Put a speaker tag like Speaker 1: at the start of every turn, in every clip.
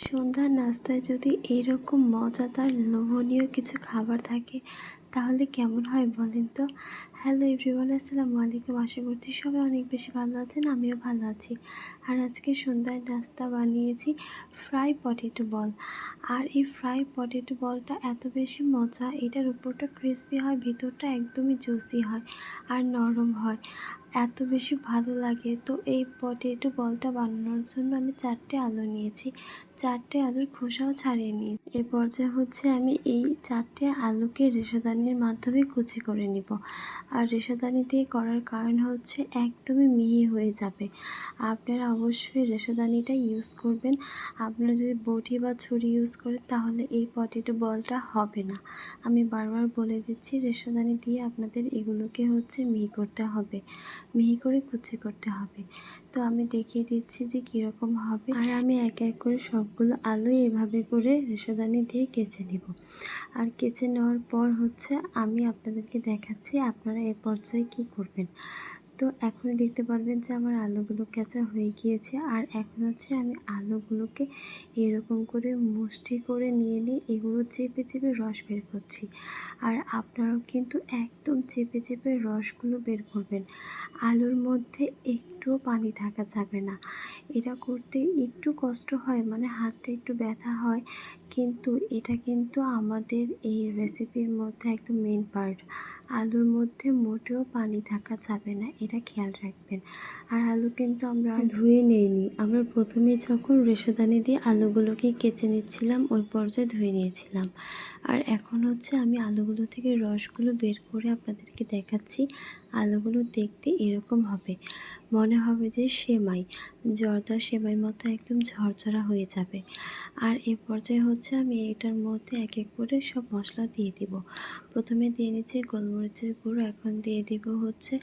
Speaker 1: সন্ধ্যার নাস্তায় যদি এরকম মজাদার লোভনীয় কিছু খাবার থাকে তাহলে কেমন হয় বলেন তো? হ্যালো এভরিওয়ান আসসালামু আলাইকুম। আশা করছি সবাই অনেক বেশি ভালো আছেন, আমিও ভালো আছি। আর আজকে সন্ধ্যায় নাস্তা বানিয়েছি ফ্রাই পটেটো বল আর এই ফ্রাই পটেটো বলটা এত বেশি মজা, এটার উপরটা ক্রিসপি হয়, ভিতরটা একদমই জুসি হয় আর নরম হয়। এত বেশি ভালো লাগে। তো এই পটেটো বলটা বানানোর জন্য আমি চারটে আলু নিয়েছি। চারটে আলুর খোসাও ছাড়িয়ে নিই এ পর্যায়ে হচ্ছে আমি এই চারটে আলুকে রেশাদানির মাধ্যমে কুচি করে নিব। আর রেশাদানি দিয়ে করার কারণ হচ্ছে একদমই মিহি হয়ে যাবে। আপনারা অবশ্যই রেশাদানিটা ইউজ করবেন। আপনারা যদি বটি বা ছুরি ইউজ করেন, তাহলে এই পটেটো বলটা হবে না। আমি বারবার বলে দিচ্ছি, রেশাদানি দিয়ে আপনাদের এগুলোকে হচ্ছে মিহি করতে হবে। মিহি করে কুচি করতে হবে। তো আমি দেখিয়ে দিচ্ছি যে কীরকম হবে। আর আমি এক এক করে সবগুলো আলু এভাবে করে রেশাদানি দিয়ে কেচে নিব। আর কেচে নেওয়ার পর হচ্ছে আমি আপনাদেরকে দেখাচ্ছি আপনারা এ পর্যায়ে কি করবেন। তো এখনই দেখতে পারবেন যে আমার আলুগুলো কেঁচা হয়ে গিয়েছে। আর এখন হচ্ছে আমি আলুগুলোকে এরকম করে মুষ্টি করে নিয়ে নিয়ে এগুলো চেপে চেপে রস বের করছি। আর আপনারাও কিন্তু একদম চেপে চেপে রসগুলো বের করবেন। আলুর মধ্যে একটুও পানি থাকা যাবে না। এটা করতে একটু কষ্ট হয় মানে হাতটা একটু ব্যথা হয়, কিন্তু এটা কিন্তু আমাদের এই রেসিপির মধ্যে একদম মেন পার্ট আলুর মধ্যে মোটেও পানি থাকা যাবে না। এটা খেয়াল রাখবেন। আর আলু কিন্তু আমরা ধুয়ে নেইনি। আমরা প্রথমে যখন রেশাদানি দিয়ে আলুগুলোকে কেচে নিচ্ছিলাম, ওই পর্যায়ে ধুয়ে নিয়েছিলাম। আর এখন হচ্ছে আমি আলুগুলো থেকে রসগুলো বের করে আপনাদেরকে দেখাচ্ছি। আলুগুলো দেখতে এরকম হবে। মনে হবে যে সেমাই। জর্দা সেমাইয়ের মতো একদম ঝরঝরা হয়ে যাবে। আর এ পর্যায়ে হচ্ছে আমি এটার মধ্যে এক এক করে সব মশলা দিয়ে দিব। প্রথমে দিয়ে নিচ্ছি গোলমরিচের গুঁড়ো, এখন দিয়ে দিব হচ্ছে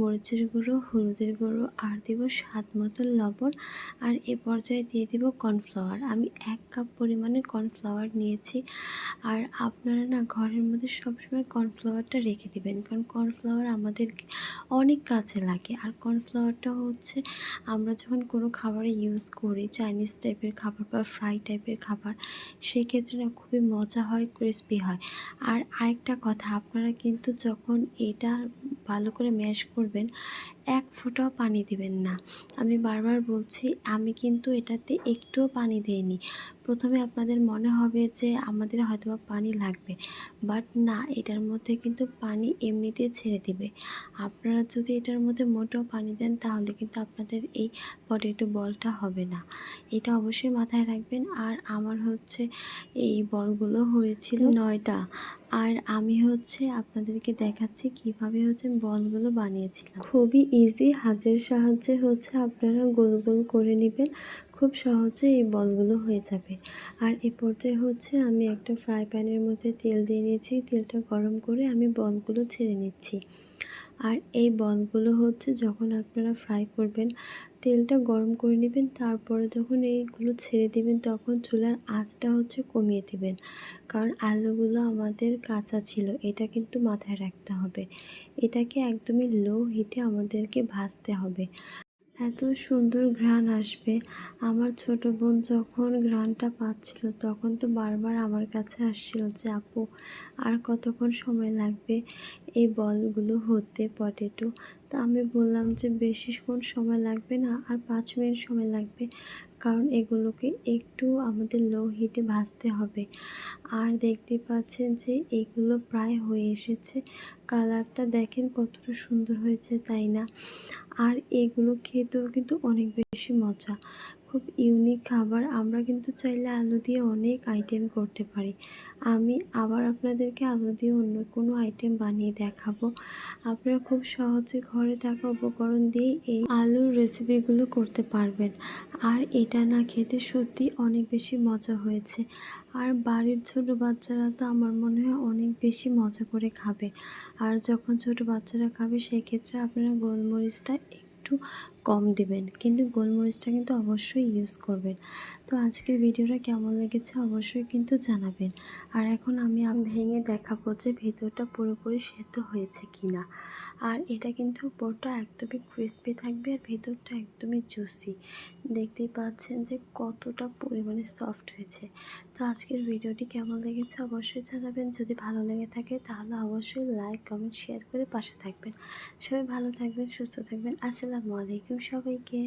Speaker 1: মরিচের গুঁড়ো, হলুদের গুঁড়ো, আর দিব স্বাদ মতো লবণ। আর এ পর্যায়ে দিয়ে দিব কর্নফ্লাওয়ার আমি এক কাপ পরিমাণে কর্নফ্লাওয়ার নিয়েছি। আর আপনারা না ঘরের মধ্যে সবসময় কর্নফ্লাওয়ারটা রেখে দেবেন। কারণ কর্নফ্লাওয়ার আমাদের অনেক কাজে লাগে। আর কর্নফ্লাওয়ারটা হচ্ছে আমরা যখন কোনো খাবারে ইউজ করি চাইনিজ টাইপের খাবার বা ফ্রাই টাইপের খাবার, সেক্ষেত্রে না খুবই মজা হয় ক্রিসপি হয়। আর আরেকটা কথা, আপনারা কিন্তু যখন এটা ভালো করে ম্যাশ করবেন এক ফোঁটাও পানি দিবেন না। আমি বারবার বলছি, আমি কিন্তু এটাতে একটুও পানি দিইনি। প্রথমে আপনাদের মনে হবে যে, আমাদের হয়তো পানি লাগবে। বাট না, এটার মধ্যে কিন্তু পানি এমনিতে ছেড়ে দিবে। আপনারা যদি এটার মধ্যে মোটেও পানি দেন, তাহলে কিন্তু আপনাদের এই পটেটো বলটা হবে না। এটা অবশ্যই মাথায় রাখবেন। আর আমার হচ্ছে এই বলগুলো হয়েছিল নয়টা। আর আমি হচ্ছে আপনাদেরকে দেখাচ্ছি কীভাবে হচ্ছে বলগুলো বানিয়েছিলাম। খুবই ইজি হাতের সাহায্যে হচ্ছে আপনারা গোল গোল করে নেবেন। খুব সহজে এই বলগুলো হয়ে যাবে। আর এ পর্যায়ে হচ্ছে আমি একটা ফ্রাই প্যানের মধ্যে তেল দিয়ে নিয়েছি। তেলটা গরম করে আমি বলগুলো ছেড়ে নিচ্ছি। আর এই বলগুলো হচ্ছে যখন আপনারা ফ্রাই করবেন, তেলটা গরম করে নেবেন, তারপরে যখন এইগুলো ছেড়ে দিবেন, তখন চুলার আঁচটা হচ্ছে কমিয়ে দিবেন। কারণ আলুগুলো আমাদের কাঁচা ছিল, এটা কিন্তু মাথায় রাখতে হবে। এটাকে একদমই লো হিটে আমাদেরকে ভাজতে হবে। এত সুন্দর ঘ্রাণ আসবে। আমার ছোট বোন যখন ঘ্রাণটা পাচ্ছিল, তখন তো বারবার আমার কাছে আসছিল যে, আপু, আর কতক্ষণ সময় লাগবে? এই বলগুলো হতে পটেটো। তা আমি বললাম যে বেশিক্ষণ সময় লাগবে না? আর পাঁচ মিনিট সময় লাগবে, কারণ এগুলোকে একটু আমাদের লো হিটে ভাজতে হবে। আর দেখতে পাচ্ছেন যে এগুলো প্রায় হয়ে এসেছে। কালারটা দেখেন কতটা সুন্দর হয়েছে, তাই না? আর এগুলো খেতেও কিন্তু অনেক বেশি মজা। খুব ইউনিক খাবার। আমরা কিন্তু চাইলে আলু দিয়ে অনেক আইটেম করতে পারি। আমি আবার আপনাদেরকে আলু দিয়ে অন্য কোনো আইটেম বানিয়ে দেখাবো। আপনারা খুব সহজে ঘরে থাকা উপকরণ দিয়ে এই আলুর রেসিপিগুলো করতে পারবেন। আর এটা না খেতে সত্যি অনেক বেশি মজা হয়েছে। আর বাড়ির ছোট বাচ্চারা তো আমার মনে হয় অনেক বেশি মজা করে খাবে। আর যখন ছোট বাচ্চারা খাবে, সেক্ষেত্রে আপনারা গোলমরিচটা একটু কম দিবেন। কিন্তু গোলমরিচটা কিন্তু অবশ্যই ইউজ করবেন। তো আজকের ভিডিওটা কেমন লেগেছে অবশ্যই কিন্তু জানাবেন। আর এখন আমি ভেঙে দেখাবো যে ভেতরটা পুরোপুরি সেদ্ধ হয়েছে কিনা। আর এটা কিন্তু উপরটা একদমই ক্রিস্পি থাকবে আর ভেতরটা একদমই জুসি দেখতেই পাচ্ছেন যে কতটা পরিমাণে সফট হয়েছে। তো আজকের ভিডিওটি কেমন লেগেছে অবশ্যই জানাবেন। যদি ভালো লেগে থাকে তাহলে অবশ্যই লাইক কমেন্ট শেয়ার করে পাশে থাকবেন। সবাই ভালো থাকবেন, সুস্থ থাকবেন। আসসালামু আলাইকুম। সবাইকে